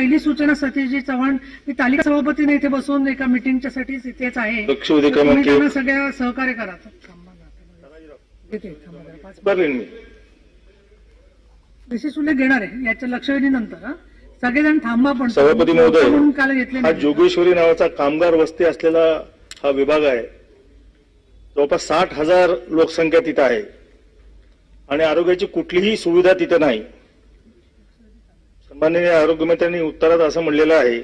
पहिली सूचना सतीशजी चव्हाण मी तालिका सभापतीने इथे बसून एका मिटिंगच्या साठी इथेच आहे तुम्ही त्यांना. सगळ्या सहकार्य करा विशेष उल्लेख घेणार आहे याच्या लक्षवेधी नंतर. सगळेजण थांबा पण सभापती महोदय, हा. जोगेश्वरी नावाचा कामगार वस्ती असलेला हा विभाग आहे जवळपास साठ हजार लोकसंख्या तिथं आहे आणि आरोग्याची कुठलीही सुविधा तिथं नाही माननीय आरोग्यमंत्र्यांनी उत्तरात असं म्हणलेलं आहे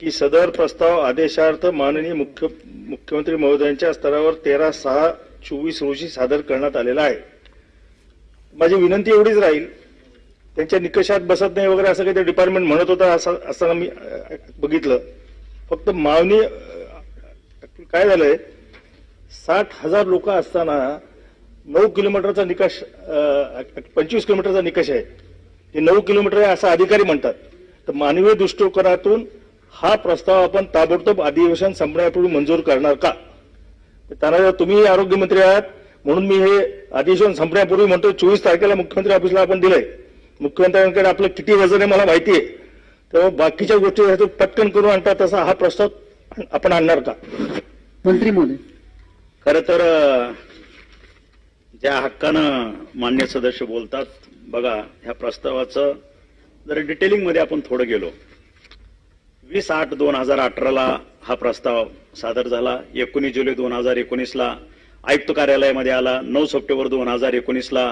की सदर प्रस्ताव आदेशार्थ माननीय मुख्य मुख्यमंत्री महोदयांच्या स्तरावर तेरा सहा चोवीस रोजी सादर करण्यात आलेला आहे. माझी विनंती एवढीच राहील त्यांच्या निकषात बसत नाही वगैरे असं काही ते डिपार्टमेंट म्हणत होता असं असताना मी बघितलं. फक्त मावनी काय झालंय साठ हजार लोक असताना नऊ किलोमीटरचा निकष पंचवीस किलोमीटरचा निकष आहे. हे नऊ किलोमीटर आहे असं अधिकारी म्हणतात. तर मानवीय दृष्टिकोनातून हा प्रस्ताव आपण ताबडतोब अधिवेशन संपण्यापूर्वी मंजूर करणार का? त्यांना तुम्ही आरोग्यमंत्री आहात म्हणून मी हे अधिवेशन संपण्यापूर्वी म्हणतो चोवीस तारखेला मुख्यमंत्री ऑफिसला आपण दिलंय. मुख्यमंत्र्यांकडे आपलं किती वजन आहे मला माहिती आहे. तेव्हा बाकीच्या गोष्टी पटकन करून आणतात तसा हा प्रस्ताव आपण आणणार का? मंत्री महोदय. खर तर ज्या हक्कानं मान्य सदस्य बोलतात बघा ह्या प्रस्तावाचं जर डिटेलिंगमध्ये आपण थोडं गेलो. वीस आठ दोन हजार अठराला हा प्रस्ताव सादर झाला. एकोणीस जुलै दोन हजार एकोणीसला आयुक्त कार्यालयामध्ये आला. नऊ सप्टेंबर दोन हजार एकोणीसला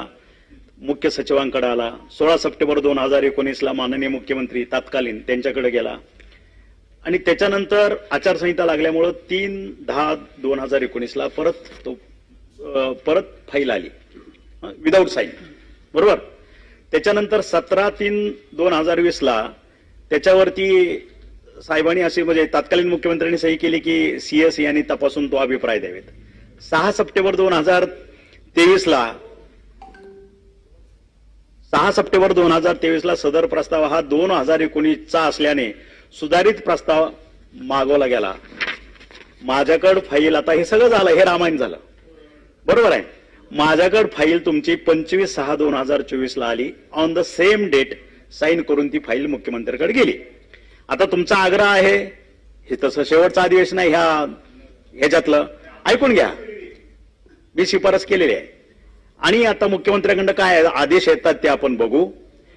मुख्य सचिवांकडे आला. सोळा सप्टेंबर दोन हजार एकोणीसला माननीय मुख्यमंत्री तात्कालीन त्यांच्याकडे गेला. आणि त्याच्यानंतर आचारसंहिता लागल्यामुळं तीन दहा दोन हजार एकोणीसला परत तो परत फाईल आली. विदाऊट साईन बरोबर? त्याच्यानंतर सतरा तीन दोन हजार वीसला त्याच्यावरती साहेबांनी असे म्हणजे तत्कालीन मुख्यमंत्र्यांनी सही केली की सीएस यांनी तपासून तो अभिप्राय द्यावेत. सहा सप्टेंबर दोन हजार तेवीसला सहा सप्टेंबर दोन हजार तेवीसला सदर प्रस्ताव हा दोन हजार एकोणीसचा असल्याने सुधारित प्रस्ताव मागवला गेला. माझ्याकडं फाईल आता हे सगळं झालं हे रामायण झालं. बरोबर आहे? माझ्याकडे फाईल तुमची पंचवीस सहा दोन हजार चोवीस ला आली. On the same date sign करून ती फाईल मुख्यमंत्र्यांकडे गेली. आता तुमचा आग्रह आहे हे तसं शेवटचं अधिवेशन आहे ह्या ह्याच्यातलं. ऐकून घ्या. मी शिफारस केलेली आहे. आणि आता मुख्यमंत्र्यांकडं काय आदेश येतात ते आपण बघू.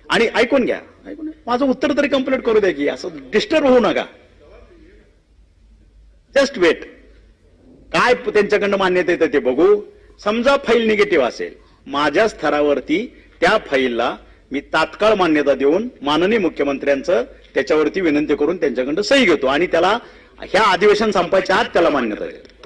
आणि ऐकून घ्या. ऐकून घ्या. माझं उत्तर तरी कंप्लीट करू द्या की असं डिस्टर्ब होऊ नका. जस्ट वेट काय त्यांच्याकडनं मान्यता येतं ते बघू. समजा फाईल निगेटिव्ह असेल माझ्या स्तरावरती त्या फाईलला मी तात्काळ मान्यता देऊन माननीय मुख्यमंत्र्यांचं त्याच्यावरती विनंती करून त्यांच्याकडनं सही घेतो आणि त्याला ह्या अधिवेशन संपायच्या आत त्याला मान्यता देतो.